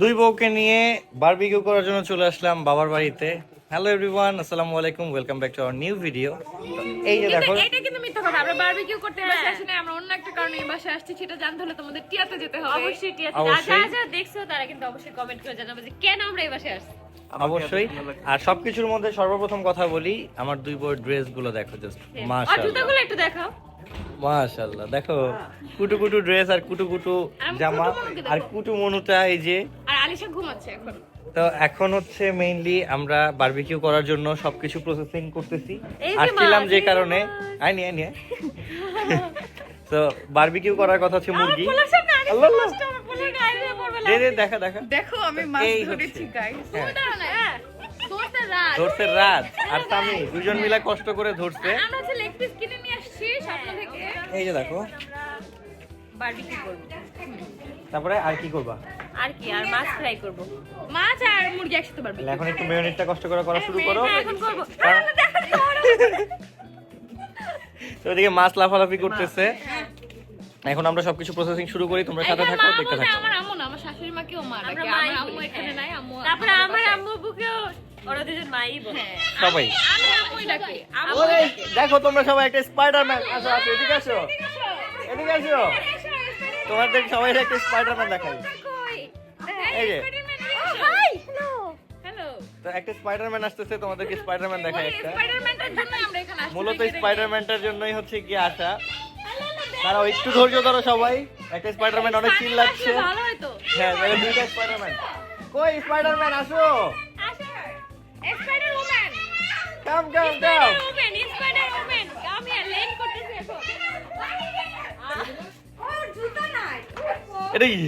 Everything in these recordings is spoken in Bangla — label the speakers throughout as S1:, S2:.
S1: দুই বউকে নিয়ে বারবিকিউ করার জন্য চলে আসলাম বাবার বাড়িতে। হ্যালো এভরিওয়ান আসসালামু আলাইকুম welcome back to our new video এই যে দেখো
S2: এটা কিন্তু মিথ্যা কথা আমরা বারবিকিউ করতে এই বাসায় আসি না আমরা অন্য একটা কারণে এই বাসায় আসছি সেটা জানতে হলে তোমাদের টিয়াতে যেতে হবে।
S3: অবশ্যই টিয়া
S1: অবশ্যই।
S3: যারা যারা দেখছ তারা কিন্তু অবশ্যই কমেন্ট করে জানাবে যে কেন আমরা এই বাসায় আসছি।
S1: অবশ্যই। আর সবকিছুর মধ্যে সর্বপ্রথম কথা বলি আমার দুই বউয়ের ড্রেসগুলো দেখো জাস্ট
S3: আর
S1: মাশাআল্লাহ।
S3: জুতাগুলো একটু দেখাও।
S1: মাশাআল্লাহ দেখো কুটু কুটু ড্রেস আর কুটু কুটু জামা। আর কুটু মনুটা এই যে
S2: আর আলিশা ঘুমাচ্ছে এখন।
S1: তো এখন হচ্ছে মেইনলি আমরা বারবিকিউ করার জন্য সবকিছু প্রসেসিং করতেছি। আসছিলাম যে কারণে। আই নিয়ে নিয়ে তো বারবিকিউ করার কথা হচ্ছে মুরগি। আল্লাহ দে দে দেখা দেখা।
S2: দেখো আমি মাছ ধরেছি গাইস। না। ধরতে রাত।
S1: ধরছে রাত। আর সামি দুজন মিলে কষ্ট করে ধরছে।
S2: আমরা হচ্ছে লেগ পিস কিনে
S1: এই যে দেখো।
S3: বারবিকিউ করব।
S1: তারপরে আর কি করবা?
S3: আর কি আর মাছ ফ্রাই করব।
S2: মাছ আর মুরগি একসাথে পারবি
S1: তাহলে এখন একটু মেয়নিজটা কষ্ট করে করা শুরু করো।
S3: হ্যাঁ, এখন করব।
S1: তো ওদিকে মাছ লাফালাফি করতেছে। এখন আমরা সবকিছু প্রসেসিং শুরু করি তোমরা সাথে থাকো দেখতে থাকো।
S2: আমার আম্মু না আমার শাশুড়ি মাকেও মা
S3: আমরা
S2: ডাকে।
S3: মাই
S2: আমার আম্মু এখানে
S3: হ্যাঁ।
S2: নাই আম্মু
S3: তারপরে আমার আম্মু বুকেও ওরা দুজন মাই
S2: হ্যাঁ,
S1: সবাই। দেখো তোমরা সবাই একটা স্পাইডারম্যান আসো আসো এদিকে আসো। এদিকে আসো। তোমাদের সবাই একটা স্পাইডারম্যান দেখাই। এই যে। তো একটা স্পাইডারম্যান আসতেছে তোমাদেরকে স্পাইডারম্যান দেখাই একটা।
S2: স্পাইডারম্যানটার জন্য আমরা
S1: মূলত। স্পাইডারম্যানটার জন্যই হচ্ছে কি আসা। তারা একটু ধৈর্য ধরো সবাই। একটা স্পাইডারম্যান অনেক চিল লাগছে।
S2: আসলে ভালো হতো
S1: হ্যাঁ দুইটা স্পাইডারম্যান কই স্পাইডারম্যান আসো।
S2: Spider woman
S1: come come come
S2: woman spider woman আমি লেন করতেছি এখন। ওর জুতা নাই
S1: এটা কি?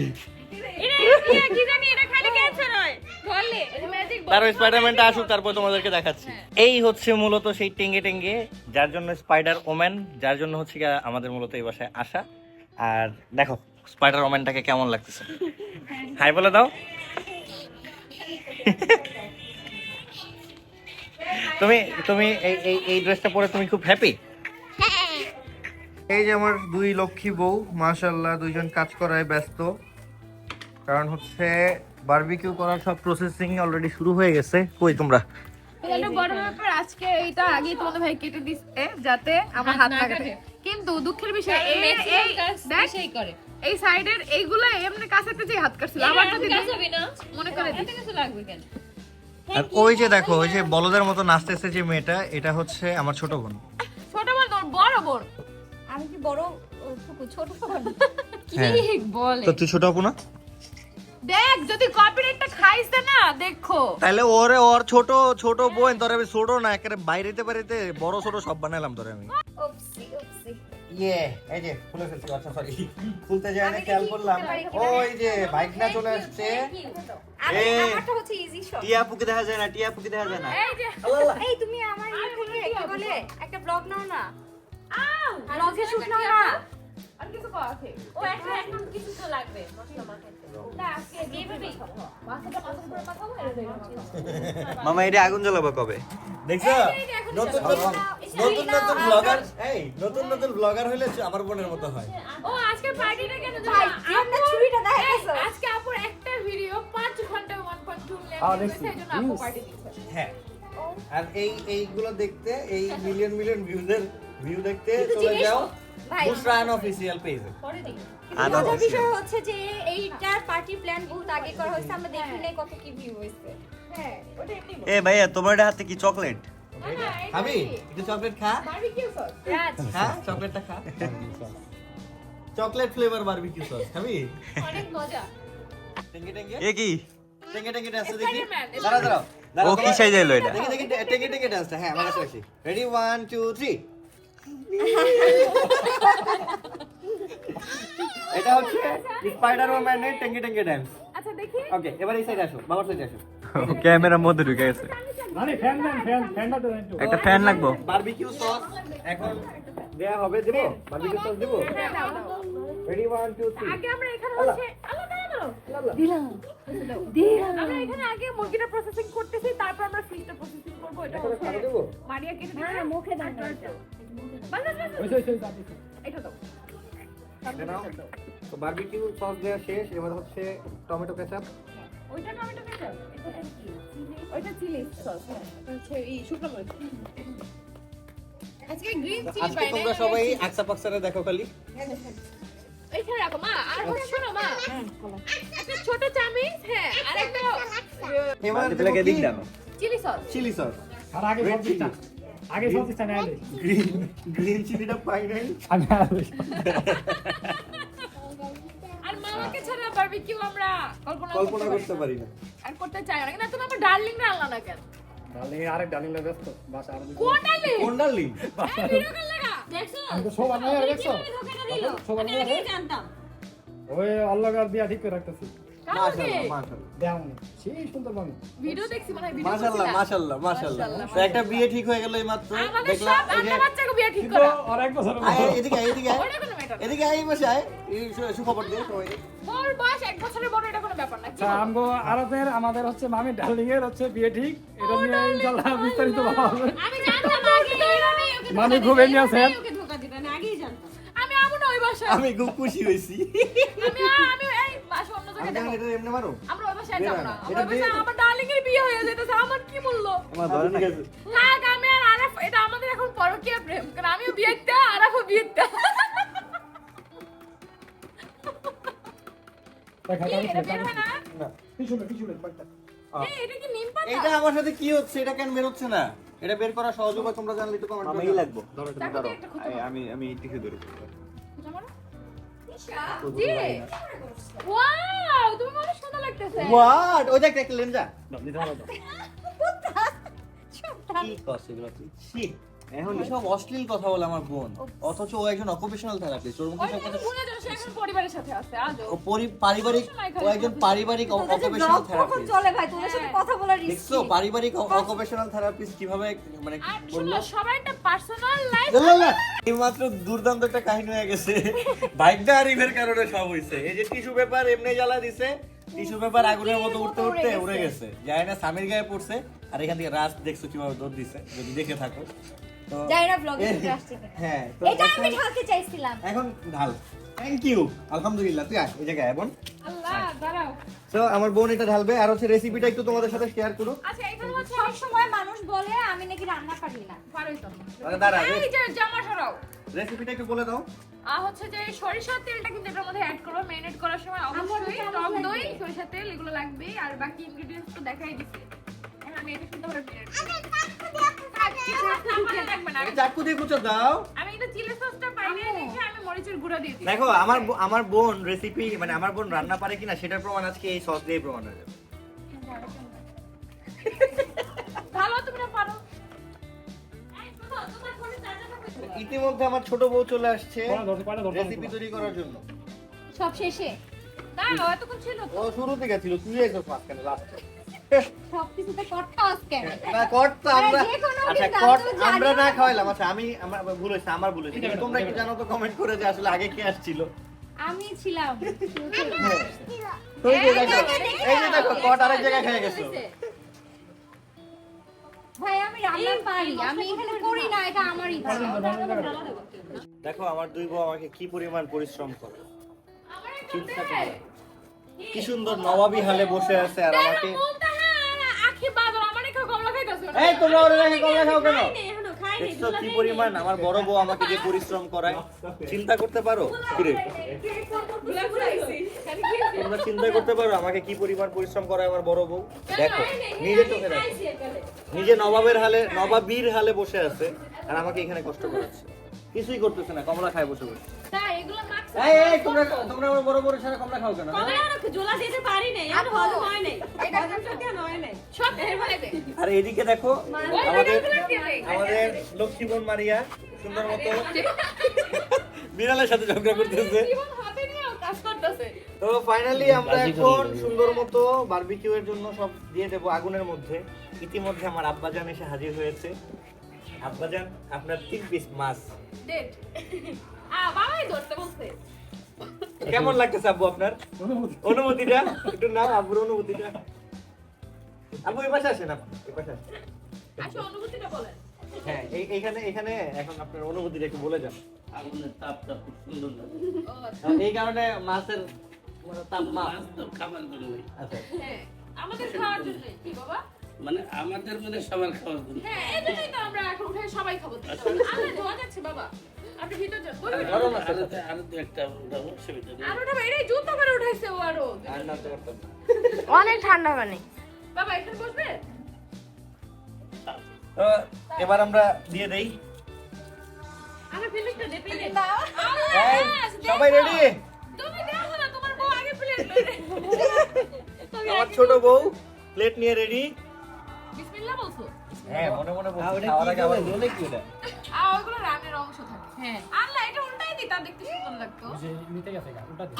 S2: এটা কি জানি এটা খালি ক্যান্সার বললে
S1: তার স্পাইডারম্যানটা আসুক তারপর তোমাদেরকে দেখাচ্ছি। এই হচ্ছে মূলত সেই টেঙ্গে টেঙ্গে যার জন্য স্পাইডার ওম্যান যার জন্য হচ্ছে আমাদের মূলত এই বাসায় আসা। আর দেখো স্পাইডার ওম্যানটাকে কেমন লাগতেছে? হাই বলে দাও। তুমি তুমি এই এই এই ড্রেসটা পরে তুমি খুব হ্যাপি এই যে আমার দুই লক্ষ্মী বউ মাশাল্লাহ দুইজন কাজ করায় ব্যস্ত। কারণ হচ্ছে বারবিকিউ করার সব প্রসেসিং অলরেডি শুরু হয়ে গেছে। কই তোমরা?
S2: এটা বড় ব্যাপার আজকে এইটা আগেই তোমাদের ভাই কেটে দিচ্ছে যাতে আমার হাত না কাটে। কিন্তু দুঃখের বিষয় এই এই দেখ
S3: সেই করে।
S2: এই সাইডের এইগুলো এমনি কাছাতে যে হাত কাটছিল। আবার যদি মনে করে
S3: এত কিছু লাগবে কেন?
S1: আর ওই যে দেখো ওই যে বলদের মতো নাচতেছে যে মেয়েটা এটা হচ্ছে আমার ছোট বোন।
S2: ছোট বোন তোর বড় বোন?
S3: আমি কি বড় ছোট কি
S1: হ্যাঁ।
S3: বলে?
S1: তো তুই ছোট আপু না?
S2: দেখ যদি কপিরাইটটা খাইছে না দেখো।
S1: তাহলে ওরে ওর ছোট ছোট বোন তোর আমি ছোট না একেবারে বাইরেতে বাইরেতে বড় ছোট সব বানালাম তোরে আমি। ইয়ে এই যে খুলে ফেলছি আচ্ছা সরি খুলতে যায় না খেয়াল করলাম। ওই যে বাইক না চলে আসছে। টিয়া পুকে দেখা যায় না টিয়া পুকে দেখা যায় না।
S2: এই
S3: তুমি আমার ইয়ে কি বলে? একটা ব্লগ নাও না। ব্লগে শুট নাও না।
S2: আর কিছু আছে।
S3: ও একটা এখন কিছু তো লাগবে। মশলা মাখাইতে না আজকে দিয়ে
S2: মাথাটা মাথার উপরে পাঠাবো
S4: মামা এটা আগুন জ্বালাবো কবে?
S1: দেখছ? নতুন নতুন নতুন নতুন ব্লগার এই নতুন নতুন ব্লগার হইলে আমার বোনের মতো হয়।
S2: ও আজকে পার্টিটা কেন
S3: ভাই,
S2: জানো
S3: আমরা ছুরিটা দেখা
S2: আজকে আপুর একটা ভিডিও 5 ঘণ্টা 1.2 মিলিয়ন
S1: আহ,
S2: ভিউজ
S1: দেখছি।
S2: এই জন্য আপু পার্টি দিচ্ছে।
S1: হ্যাঁ। আর এই এইগুলো দেখতে এই মিলিয়ন মিলিয়ন ভিউদের ভিউ দেখতে চলে যাও।
S3: ভাই।
S1: বুশরান অফিসিয়াল পেজে
S3: মজার বিষয় হচ্ছে যে এইটার পার্টি প্ল্যান বহুত আগে করা হয়েছে আমরা দেখি নাই কত কি ভিউ হয়েছে।
S2: হ্যাঁ ওটা এমনি
S4: এ ভাইয়া তোমার এটা হাতে কি চকলেট
S1: খাবি? একটু চকলেট খা।
S2: বারবিকিউ সস
S3: রাজ
S1: খা চকলেটটা খা। চকলেট ফ্লেভার বারবিকিউ সস খাবি?
S2: অনেক মজা।
S1: টেঙ্গে টেঙ্গে?
S4: এ কি?
S1: টেঙ্গে টেঙ্গে ডান্স দেখি। দাঁড়া দাঁড়াও
S4: ও কি সাইজ এলো এটা?
S1: দেখি দেখি টেঙ্গে টেঙ্গে ডান্সটা হ্যাঁ আমার কাছে রেডি ওয়ান টু থ্রি এটা হচ্ছে স্পাইডার ওম্যানের টেঙ্গে টেঙ্গে ডান্স
S2: আচ্ছা দেখি।
S1: ওকে এবার এই সাইডে আসো বাবার সাইডে আসো।
S4: ক্যামেরার মধ্যে ঢুকে গেছে। একটা। ফ্যান লাগবো।
S1: বারবিকিউ সস এখন দেয়া হবে দেবো? বারবিকিউ সস দেবো? রেডি ওয়ান টু থ্রি
S2: আগে আমরা এখানে হচ্ছে দিলাম। দিলাম। আমরা এখানে আগে মুরগিটা প্রসেসিং করতেছি তারপর আমরা ফিশটা প্রসেসিং করব এটা মারিয়া কেটে দিচ্ছে। মুখে দাও
S1: তো বারবিকিউ সস দেওয়া শেষ এবার হচ্ছে টমেটো কেচাপ
S2: ওইটা টমেটো কেচাপ ওইটা চিলি সস হচ্ছে এই শুকনো মরিচ। আজকে গ্রিন চিলি পাই
S1: তোমরা সবাই আকসা পাকসারে দেখো খালি।
S2: এইখানে রাখো মা। আর ওটা শোনো মা। একটা ছোট চামিচ হ্যাঁ আর একটা
S1: এবার
S4: এগুলোকে দিক দাও
S2: চিলি সস
S1: চিলি সস
S5: আর আগে আগে সব আগে
S1: গ্রিন গ্রিন চিলিটা পাই নাই
S2: আর মামাকে ছাড়া বারবিকিউ আমরা কল্পনা
S1: কল্পনা
S2: করতে
S1: পারি না।
S2: আর করতে চাই না। কিন্তু আমার ডার্লিং আনলা না কেন?
S5: বাস আর
S2: কোন ডার্লিং
S1: কোন ডার্লিং
S2: ভিডিও কল লাগা। দেখছ?
S5: আমি তো সব আনাই দেখছ? সব আনাই
S3: জানতাম।
S5: ওই আল্লাহর বিয়া ঠিক করে রাখতেছি।
S2: মনে
S1: একটা বিয়ে ঠিক হয়ে গেল এই মাত্র এদিকে এদিকে এদিকে বসে আয়। এই সু- সুখবর দে সবাই।
S2: মোর বয়স এক বছরের বড় এটা কোনো ব্যাপার না কি বলো?
S5: আমগো আরবের আমাদের হচ্ছে মামি ডার্লিং এর হচ্ছে বিয়ে ঠিক। এটা নিয়ে ইনশাআল্লাহ বিস্তারিত বলা হবে।
S2: আমি জানতাম আগে ওকে
S5: মানে খুব এমনি আছেন
S3: ওকে ধোকা দিবে আমি আগেই জানতাম।
S2: আমি আমু ওই বাসায়।
S1: আমি খুব খুশি হয়েছি।
S2: আমি দেখো।
S1: এটা এমনি মারো?
S2: আমরা ওই বাসায় যাব না।
S1: না।
S2: ওই
S1: এটা
S2: আমার ডার্লিং এর বিয়ে হয়ে যেতেছে আমার কি বলল
S1: আমার ধরে ঠিক
S2: থাক। আমি আর আরাফ এটা আমাদের এখন পরকীয়া প্রেম। কারণ আমিও বিয়েতে আরাফও বিয়েতে এটা বের না?
S1: না
S5: পিছনে পিছনে পাল্টা
S2: এই, এটা কি নিম পাতা?
S1: এটা আমার সাথে কি হচ্ছে? এটা কেন বের হচ্ছে না? এটা বের করা সহজ উপায় তোমরা জানলে তো কমেন্ট
S4: আমি লাগবো।
S2: একটা
S4: আমি আমি ধরবো।
S2: জি ওয়াও তুমি অনেক সুন্দর লাগতেছে।
S1: হোয়াট ওই দেখ একটা লেনজা।
S5: নিতে পারো
S1: কি কষ্ট এগুলো তুই ছি এখন সব অশ্লীল কথা বলে আমার বোন। অথচ ও একজন অকুপেশনাল থেরাপিস্ট ওর মুখে সব কথা
S2: এখন পরিবারের সাথে আছে আজও।
S1: ও পারিবারিক ও একজন পারিবারিক অকুপেশনাল থেরাপিস্ট
S3: চলে ভাই? তোদের সাথে কথা বলার
S1: দেখছ পারিবারিক অকুপেশনাল থেরাপিস্ট কীভাবে মানে
S2: আর
S1: বলল?
S2: সবার একটা পার্সোনাল লাইফ
S1: এই মাত্র দুর্দান্ত একটা কাহিনী হয়ে গেছে। বাইকটা আরিফের কারণে সব হইছে। এই যে টিস্যু পেপার এমনি জ্বালা দিছে টিস্যু পেপার আগুনের মতো উঠতে উঠতে উড়ে গেছে। যায় না স্বামীর গায়ে পড়ছে। আর এখান থেকে রাত দেখছ কীভাবে দৌড় দিছে। যদি দেখে থাকো।
S3: যাই না ব্লগে আসছে
S1: হ্যাঁ
S3: এটা আমি ঢালতে চাইছিলাম।
S1: এখন ঢাল। থ্যাংক ইউ আলহামদুলিল্লাহ তুই আয় এই জায়গায় বোন।
S2: আল্লাহ দাঁড়াও।
S1: তো আমার বোন এটা ঢালবে আর হচ্ছে রেসিপিটা একটু তোমাদের সাথে শেয়ার করুক
S2: আচ্ছা এখানে হচ্ছে
S3: সব সময় মানুষ বলে আমি নাকি রান্না পারি না।
S2: পারোই তো।
S1: আরে দাঁড়া,
S2: এই যে জামা সরাও।
S1: রেসিপিটা একটু বলে দাও।
S2: আর হচ্ছে যে সরিষার তেলটা কিন্তু এটার মধ্যে অ্যাড করব মেরিনেট করার সময় অবশ্যই টক দই সরিষার তেল এগুলো লাগবে আর বাকি ইনগ্রেডিয়েন্টস তো দেখাই দিচ্ছি এখন আমি এটা সুন্দর করে
S1: চাকু দিয়ে কুচো দাও।
S2: আমি এটা চিলি সসটা আমি মরিচের গুঁড়া
S1: দেখো আমার আমার বোন রেসিপি মানে আমার বোন রান্না পারে কিনা সেটার প্রমাণ আজকে এই সস দিয়ে প্রমাণ হয়ে যাবে।
S2: ভালো পারো?
S1: ইতিমধ্যে আমার ছোট বউ চলে আসছে রেসিপি তৈরি করার জন্য।
S3: সব শেষে?
S2: দাঁড়াও, এতক্ষণ ছিল
S1: ও শুরু থেকে ছিল তুই একদম মাঝখানে লাস্টে আমরা
S3: কোনো
S1: আচ্ছা না। খাওয়াইলাম। আচ্ছা আমি ভুল হয়েছে আমার ভুল হয়েছে। তোমরা কি জানো তো কমেন্ট করে যে আসলে আগে কে আসছিল?
S3: আমি ছিলাম।
S1: এই যে দেখো
S3: দেখো, দেখো।
S1: এই যে দেখো কট আরেক জায়গায় খেয়ে গেছো।
S3: ভাই আমি রান্না পারি আমি এখানে করি না এটা আমারই
S1: দেখো আমার দুই বউ আমাকে কি পরিমাণ পরিশ্রম করে। চিন্তা। কি সুন্দর নবাবী হালে বসে আছে আর আমাকে এই তোমরা ওরে রেখে কমলা খাও কেন? দেখছ কি পরিমাণ? আমার বড় বউ আমাকে যে পরিশ্রম করায়। চিন্তা করতে পারো? কিরে? তোমরা চিন্তা করতে পারো আমাকে কি পরিমাণ পরিশ্রম করায় আমার বড় বউ? দেখো নিজে চোখে দেখো। নিজে নবাবের হালে নবাবীর হালে বসে আছে আর আমাকে এখানে কষ্ট করাচ্ছে। কিছুই করতেছে না কমলা খায় বসে বসে।
S2: তাই, এগুলো মাখছে।
S1: এই এই তোমরা তোমরা আমার বড় বড় সারা কমলা খাও কেন?
S3: জোলা দিতে পারি নাই আর হজম হয় নাই
S2: এটা
S3: কেন হয় নাই
S2: সব বের হয়ে
S1: আর এদিকে দেখো আমাদের। আমাদের লক্ষ্মীবন মারিয়া সুন্দর মতো বিড়ালের সাথে ঝগড়া করতেছে
S2: জীবন হাতে নিয়েও কাজ করতেছে।
S1: তো ফাইনালি আমরা এখন সুন্দর মতো বারবিকিউ এর জন্য সব দিয়ে দেবো আগুনের মধ্যে ইতিমধ্যে আমার আব্বাজান এসে হাজির হয়েছে আব্বাজান আপনার তিন পিস মাছ.
S2: আ, বাবাই ধরতে বলছে।
S1: কেমন লাগতেছে আব্বু আপনার? অনুমতিটা? একটু নাও আব্বুর অনুমতিটা। আব্বু এই পাশে আসেন এই পাশে আসেন।
S2: আচ্ছা, বলেন।
S1: হ্যাঁ এইখানে এখানে এখন আপনার অনুভূতিটা একটু বলে যান।
S6: আগুনের তাপটা খুব সুন্দর লাগে।
S2: আচ্ছা।
S1: এই কারণে মাছের মানে তাপ মাছ
S6: মাছ তো খাবার
S1: আচ্ছা।
S2: হ্যাঁ। আমাদের খাওয়ার জন্য কি বাবা?
S6: মানে আমাদের মধ্যে সবার খাওয়ার জন্য।
S2: হ্যাঁ এই জন্যই তো আমরা এখন সবাই খাব। যাচ্ছে বাবা। আপনি ভিতর যান। বলুন।
S6: আরও তো- আরও একটা উঠাবো সেটা
S2: আর ওটা এটাই জুতো করে উঠাইছে ও আরও।
S4: আর নামতে পারতাম না।
S3: অনেক ঠান্ডা পানি।
S2: বাবা এখানে বসবে?
S1: এবার আমরা দিয়ে দেই।
S2: আমার ফিলিংটা দে প্লেট
S1: সবাই রেডি?
S2: তুমি দেখো না তোমার বউ আগে প্লেট
S1: আমার ছোট বউ প্লেট নিয়ে রেডি
S2: বিসমিল্লাহ বলছো?
S1: হ্যাঁ মনে মনে বলছি, খাওয়ার আগে আবার
S4: রোলে কি ওটা?
S2: আর ওগুলো থাকে হ্যাঁ। আল্লাহ এটা উল্টাই দিতা দেখতে সুন্দর লাগতো।
S5: যে নিতে গেছে গা ওটা দিন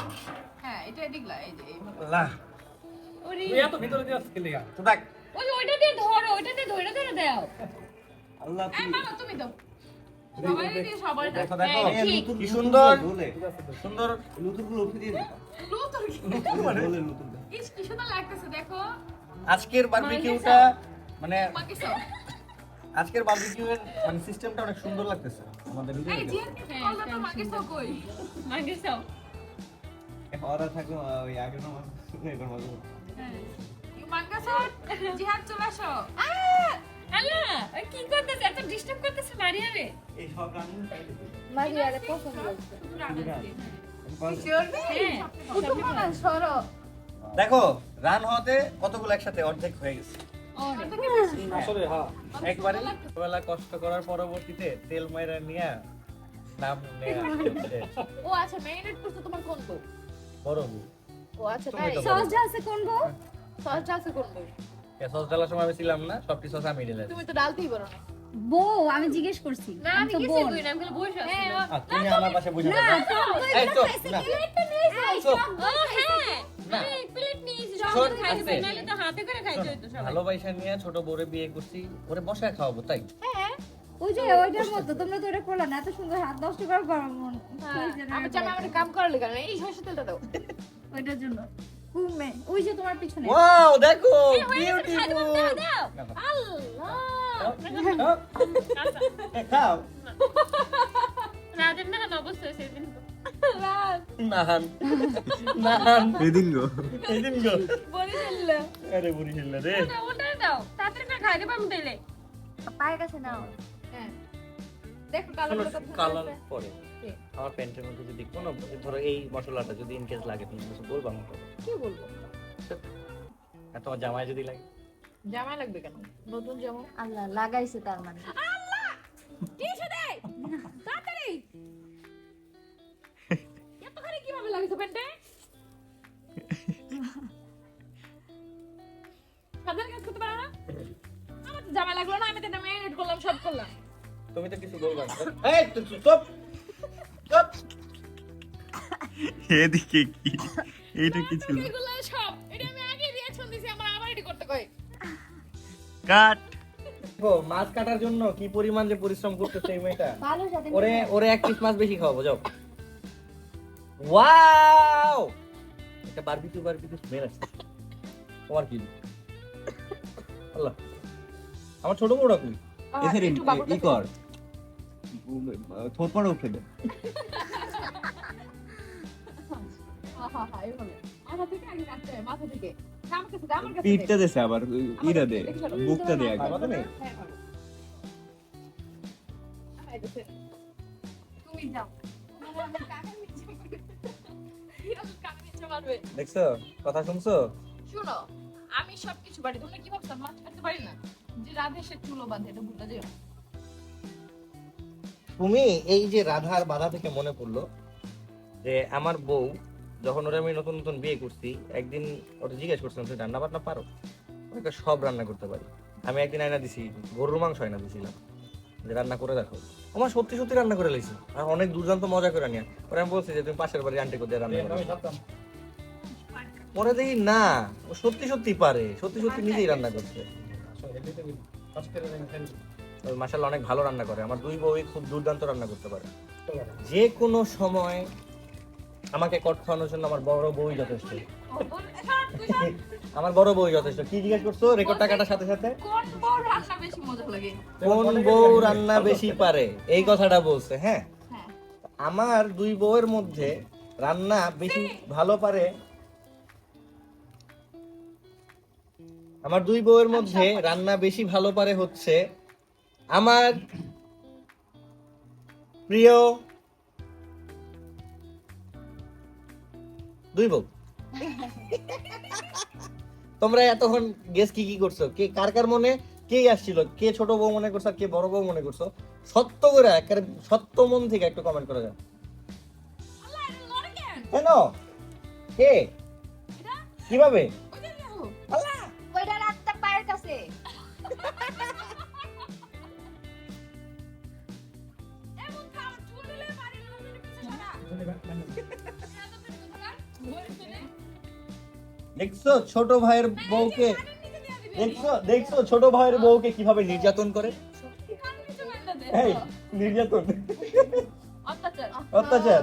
S2: হ্যাঁ এটা এদিকলা এই যে
S1: আল্লাহ।
S2: ওরে।
S5: তুই এত ভিতরে দিয়ে আসছিস লেগা।
S1: তো দেখ।
S2: ওই ওইটা দিয়ে ধরো ওইটা দিয়ে ধরে ধরে দাও।
S4: আল্লাহ
S2: এই বাবা তুমি দাও। সবাই দিয়ে সবাই দাও।
S1: দেখো দেখো।
S2: হ্যাঁ, ঠিক।
S1: কি সুন্দর। সুন্দর
S4: নতুন উঠে দিয়ে
S2: লুতুর কি?
S4: রোলে নতুন
S2: ইস কি সুন্দর লাগতেছে দেখো।
S1: আজকের বারবিকিউটা মানে আজকের বারবিকিউ এর মানে সিস্টেমটা অনেক সুন্দর লাগতেছে। আমাদের
S2: এই কলটা তো মাকিসো কই? মাকিসো
S4: ওরা থাকো ওই আগের মাস এবার মাস
S2: মাঙ্গাসো জিহাদ চলে আসো। আল্লাহ কি করতেছে? এত ডিস্টার্ব করতেছে মারিয়ারে।
S4: এই সব রান্না
S3: মারিয়ারে পছন্দ হয়েছে।
S1: দেখো রান হওয়াতে কতগুলো একসাথে অর্ধেক হয়ে গেছে।
S5: আসলে হ্যাঁ
S1: একবারে বেলা কষ্ট করার পরবর্তীতে তেল মাইরা নিয়ে নাম নেয়া
S2: ও আচ্ছা ম্যারিনেট করতে তোমার কোন বউ?
S1: বড় বউ।
S2: ও আচ্ছা তাই?
S3: সস আছে কোন গো
S2: সস আছে কোন বউ?
S1: সস ডালার সময় আমি ছিলাম না সবটি সস আমি ঢেলে
S2: তুমি তো ডালতেই পারো না।
S3: বউ আমি জিজ্ঞেস করছি।
S2: না আমি কিছু। কই না আমি বসে আছি।
S1: তুমি আমার পাশে বুঝে
S3: না তো
S1: এই তো না।
S2: ও হ্যাঁ।
S1: না।
S2: প্লেট নিয়েছি
S1: শোন,
S2: খাইতে
S1: আস্তে।
S2: নাহলে তো হাতে করে খাইতে হইতো সবাই।
S1: ভালোবাসা নিয়ে ছোট বউরে বিয়ে করছি ওরে বসায় খাওয়াবো তাই?
S3: ওই যে ওইটার মতো তোমরা তো এটা করলা না এত সুন্দর হাত নষ্ট করার পর মন
S2: আমার জামা আমার কাম করার লেগে না এই সরষে তেলটা দাও।
S3: ওইটার জন্য। কুমে ওই যে তোমার পিছনে।
S1: ওয়াও দেখো বিউটিফুল
S2: আল্লাহ।
S1: খাও।
S2: রাতের না কেন অবস্থা সেদিন
S1: নাহান। নাহান।
S4: এদিন গো।
S1: এদিন গো।
S2: বলি
S1: আরে বুড়ি রে।
S2: ওটা দাও তাড়াতাড়ি করে খাইতে পারব তাইলে।
S3: পায়ের কাছে নাও।
S2: হ্যাঁ। দেখো
S1: কোনো কালার পরে। আমার প্যান্টের মধ্যে যদি কোনো ধরো এই মশলাটা যদি ইন কেস লাগে তুমি কিছু বলবা আমাকে?
S2: কি বলব?
S1: আর তোমার জামাই যদি লাগে।
S2: জামা লাগবে কেন? নতুন জামা?
S3: আল্লাহ লাগাইছে তার মানে।
S2: তাড়াতাড়ি! প্যান্টে সাধারণ কাজ করতে পারো না আমার তো জামা লাগল না আমি তো এটা করলাম সব করলাম
S1: তুমি তো কিছু বলবা না এই তো চুপ চুপ
S4: এদিকে কি এইটা কি ছিল
S2: এগুলো সব এটা আমি আগে রিঅ্যাকশন দিছি আমার আবার এডি করতে কই
S4: কাট
S1: দেখো মাছ কাটার জন্য কি পরিমাণ যে পরিশ্রম করতেছে এই মেয়েটা ওরে ওরে এক পিস মাছ বেশি খাওয়াবো যাও ওয়াও এটা বারবিকিউ বারবিকিউ স্মেল আছে তোমার কি? আল্লাহ। আমার ছোট বড় কি
S2: বাবুটা
S4: ই কর। থোর পরে উঠে দে।
S2: হ্যাঁ হ্যাঁ হ্যাঁ এইভাবে মাথা থেকে আগে কাটতে হয় মাথা থেকে। আমার কাছে দে, আমার কাছে দে।
S4: পিঠটা দেছে আবার ইরা দে বুকটা দে আগে।
S2: হ্যাঁ, দেখে। তুমি যাও। মারবে।
S1: দেখছ? কথা শুনছো?
S2: শোনো আমি সবকিছু পারি। তোমরা কি ভাবছ? মাছ কাটতে পারি না? যে রাধে সে চুলো বাঁধে এটা ভুলে যেও
S1: তুমি এই যে রাধার বাধা থেকে মনে পড়ল যে আমার বউ যখন ওরা আমি নতুন নতুন বিয়ে করছি একদিন ওটা জিজ্ঞেস করছিলাম তুই রান্না বান্না পারো? ওকে সব রান্না করতে পারি। আমি একদিন আয়না দিছি গরুর মাংস আয়না দিছিলাম। যে রান্না করে দেখো। আমার সত্যি সত্যি রান্না করে লাইছি। আর অনেক দুর্দান্ত মজা করে নিয়ে পরে আমি বলছি যে তুমি পাশের বাড়ি আন্টি করে রান্না করো। পরে দেখি না ও সত্যি সত্যি পারে সত্যি সত্যি নিজেই রান্না করছে।
S5: ফেল
S1: মাসাল্লাহ অনেক ভালো রান্না করে আমার দুই বউই খুব দুর্দান্ত রান্না করতে পারে। যে কোনো সময় আমাকে কট খাওয়ানোর জন্য আমার বড় বউই যথেষ্ট। আমার বড় বউ যথেষ্ট। কি জিজ্ঞেস করছ? রেকর্ড টাকাটার সাথে সাথে?
S2: কোন বউ রান্না বেশি মজা লাগে?
S1: কোন বউ রান্না বেশি পারে? এই কথাটা বলছে হ্যাঁ?
S2: হ্যাঁ।
S1: আমার দুই বউয়ের মধ্যে রান্না বেশি ভালো পারে আমার দুই বউয়ের মধ্যে রান্না বেশি ভালো পারে হচ্ছে আমার প্রিয় দুই বউ। তোমরা এতক্ষণ গেস কি কি করছ? কে কার কার মনে কে আসছিল? কে ছোট বউ মনে করছ কে বড় বউ মনে করছ? সত্য করে একেবারে সত্য মন থেকে একটু কমেন্ট করে যাও কেন? কে? কীভাবে?
S3: কাছে
S1: দেখছ ছোট ভাইয়ের বউকে? দেখছ দেখছ ছোট ভাইয়ের বউকে কীভাবে নির্যাতন করে? এই নির্যাতন। অত্যাচার।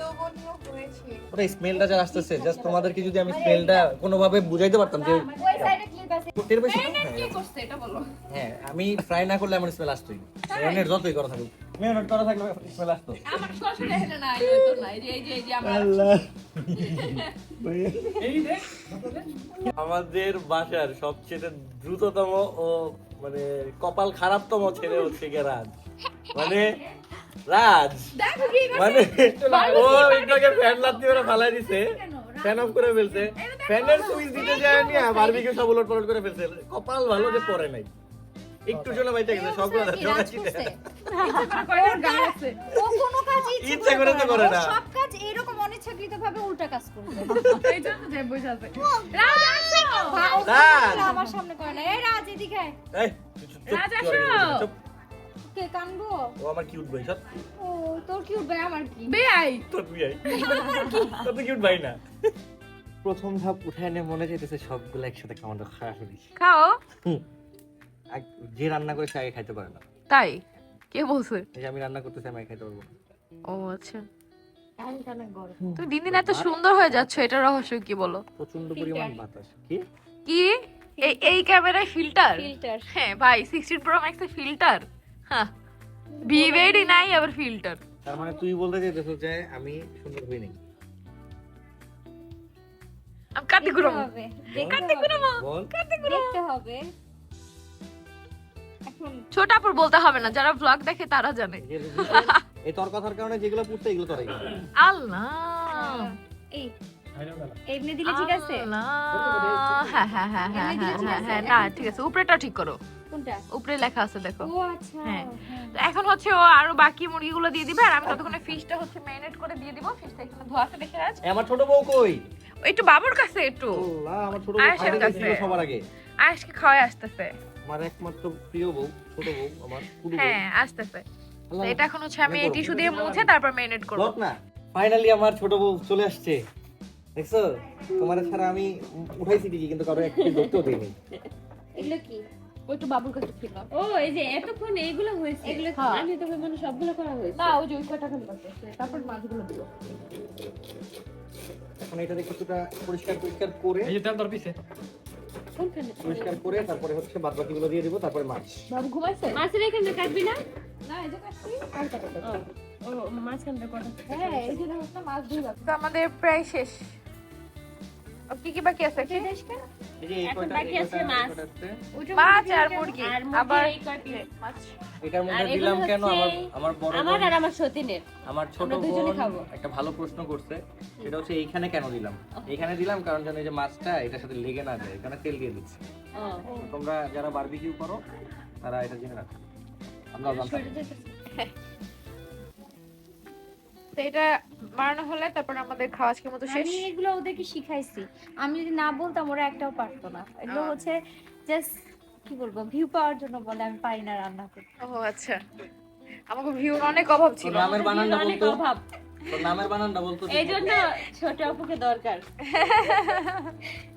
S2: লোভনীয় হয়েছে
S1: স্মেলটা যা আসতেছে জাস্ট তোমাদেরকে যদি আমি স্মেলটা কোনোভাবে বুঝাইতে পারতাম যে টের
S2: কি করছে? এটা বলো।
S1: হ্যাঁ আমি ফ্রাই না করলে আমার স্মেল আসতোই। মেয়নেট যতই করা থাকুক। মেয়নেট করা থাকলে স্মেল আসতো।
S2: আমার নাই ওই তো নাই যে এই যে এই যে আমার
S5: এই দেখ
S1: আমাদের বাসার সবচেয়ে দ্রুততম ও মানে কপাল খারাপতম ছেলে হচ্ছে গিয়ে রাজ। মানে রাজ। মানে ও একটুকে ফ্যান করে ফালাই দিছে। ফ্যান অফ করে ফেলছে। ফ্যানের সুইচ দিতে যায় নি বারবিকিউ সব উলট পালট করে ফেলছে। কপাল ভালো যে পরে নাই। একটু জন্য বাইতে গেছে সবগুলো
S3: ও কোনো কাজ
S1: ইচ্ছা করে তো করে না।
S3: সব কাজ এরকম অনিচ্ছাকৃত ভাবে উল্টা কাজ করবে
S2: এই জন্য যে বসে আছে।
S3: রাজ! আমার সামনে করে না। এই রাজ এদিকে আয়।
S1: এই,
S2: রাজ, আসো।
S3: কে কানবো?
S1: ও আমার কিউট ভাই সব
S3: ও তোর কি উঠবে আমার কি?
S2: বেআই
S1: তোর বিয়ে তোর তো কিউট ভাই না। প্রথম ধাপ উঠায় নিয়ে মনে চাইতেছে সবগুলো একসাথে খাওয়ানো খারাপ হয়েছে
S2: খাও।
S1: যে রান্না করে সে আগে খাইতে পারে না।
S2: তাই? কে বলছে?
S1: এই যে আমি রান্না করতেছি আমি খাইতে পারব
S2: ও আচ্ছা। তুমি দিন দিন এত সুন্দর হয়ে যাচ্ছ এটা রহস্য কি বলো?
S1: প্রচণ্ড পরিমাণ বাতাস। কি?
S2: কি? এই এই ক্যামেরায় ফিল্টার?
S3: ফিল্টার।
S2: হ্যাঁ ভাই সিক্সটিন প্রো ম্যাক্স এর ফিল্টার? হ্যাঁ বিবেডি নাই আবার ফিল্টার।
S1: তার মানে তুই বলতে চাইতেছ যে আমি সুন্দর হই নাই।
S2: আমি
S3: দেখতে হবে
S2: ছোট আপুর বলতে হবে না যারা ব্লগ দেখে তারা জানে।
S1: এই তোর কথার কারণে যেগুলো পুষতে এগুলো তোরাই
S2: আল্লাহ।
S3: এই এমনি দিলে ঠিক আছে?
S2: আল্লাহ। হ্যাঁ হ্যাঁ হ্যাঁ হ্যাঁ হ্যাঁ হ্যাঁ হ্যাঁ না ঠিক আছে উপরেটা ঠিক করো।
S3: কোনটা?
S2: উপরে লেখা আছে দেখো।
S3: ও আচ্ছা।
S2: হ্যাঁ। এখন হচ্ছে ও আরও বাকি মুরগিগুলো দিয়ে দিবে আর আমি ততক্ষণে ফিশটা হচ্ছে ম্যারিনেট করে দিয়ে দিব। ফিশটা এখানে ধোয়া আছে দেখে আজ
S1: আমার ছোট বউ কই?
S2: একটু বাবুর কাছে একটু।
S1: আল্লাহ আমার ছোট বউ
S2: কাছে।
S1: সবার আগে।
S2: আজকে খাওয়াই আসতেছে।
S1: আমার একমাত্র প্রিয় বউ ছোট বউ আমার
S2: হ্যাঁ আসতেছে। তো এটা এখন হচ্ছে আমি টিস্যু দিয়ে মুছে তারপর ম্যারিনেট করব।
S1: না ফাইনালি আমার ছোট বউ চলে আসছে। দেখছ? তোমার ছাড়া আমি উঠাইছি ঠিকই কিন্তু কারও একটু ধরতেও দিইনি।
S3: এগুলো কি?
S2: ওই একটু বাবুর কাছে ছিল
S3: ও এই যে এতক্ষণ এইগুলো হয়েছে। এগুলো
S2: হ্যাঁ।
S3: আমি তো মানে সবগুলো করা হয়েছে।
S2: না ওই যে ওই বাকি আছে। তারপর মাছগুলো দিব
S1: এখন এটাতে কিছুটা পরিষ্কার পরিষ্কার করে
S5: এই যে তেল দর পিছে।
S1: পরিষ্কার করে তারপরে হচ্ছে বাদ বাকিগুলো দিয়ে দিব তারপরে মাছ।
S2: বাবু ঘুমাইছে?
S3: মাছের এখানে কাটবি না?
S2: না এই যে কাটছি। আর কাটা কাটা।
S3: ও মাঝখানটা কটা?
S2: হ্যাঁ এই যে মাছ দিয়ে আমাদের প্রায় শেষ। কি কি বাকি আছে কি
S1: এই যে এই
S3: এখন
S1: কয়টা-
S3: বাকি আছে মাছ।
S1: এই কয়টা আছে।
S2: মাছ আর মুরগি। আবার
S3: এই কয়টি?
S2: মাছ।
S1: এটার মধ্যে দিলাম কেন? আমার আমার বড়
S3: আমার আর আমার সতীনের।
S1: আমার ছোট বোন একটা ভালো প্রশ্ন করছে। সেটা হচ্ছে এইখানে কেন দিলাম? এইখানে দিলাম কারণ যেন এই যে মাছটা এটার সাথে লেগে না যায় এখানে তেল দিয়ে দিচ্ছি। তোমরা যারা বারবিকিউ করো তারা এটা জেনে রাখো। আমরা জানতাম
S2: তো এটা বানানো হলে তারপর আমাদের খাওয়া আজকের মতো শেষ।
S3: আমি এগুলো ওদেরকে শিখাইছি। আমি যদি না বলতাম ওরা একটাও পারতো না। এগুলো হচ্ছে জাস্ট কি বলব ভিউ পাওয়ার জন্য বলে আমি পারি না রান্না করতে।
S2: ও আচ্ছা। আমাকে ভিউর অনেক অভাব ছিল।
S1: নামের বানানটা
S3: অনেক
S1: বলতো?
S3: অভাব।
S1: নামের বানানটা বলতো
S3: এই জন্য ছোট আপুকে দরকার।